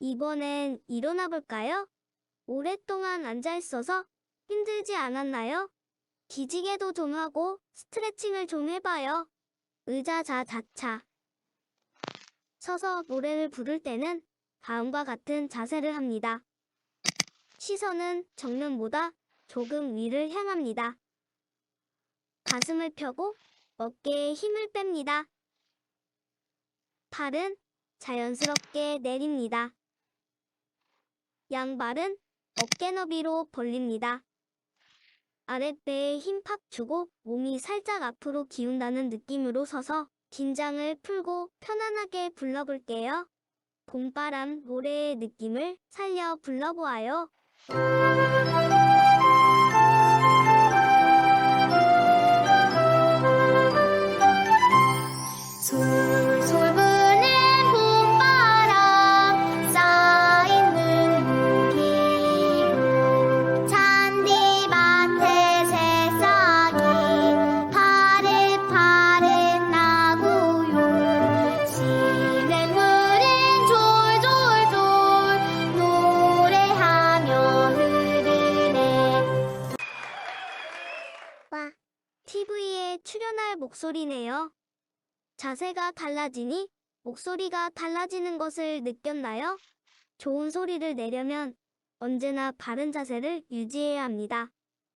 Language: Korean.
이번엔 일어나 볼까요? 오랫동안 앉아 있어서 힘들지 않았나요? 기지개도 좀 하고 스트레칭을 좀 해봐요. 의자 자자차. 서서 노래를 부를 때는 다음과 같은 자세를 합니다. 시선은 정면보다 조금 위를 향합니다. 가슴을 펴고 어깨에 힘을 뺍니다. 팔은 자연스럽게 내립니다. 양발은 어깨 너비로 벌립니다. 아랫배에 힘 팍 주고 몸이 살짝 앞으로 기운다는 느낌으로 서서 긴장을 풀고 편안하게 불러볼게요. 봄바람 노래의 느낌을 살려 불러보아요. TV에 출연할 목소리네요. 자세가 달라지니 목소리가 달라지는 것을 느꼈나요? 좋은 소리를 내려면 언제나 바른 자세를 유지해야 합니다.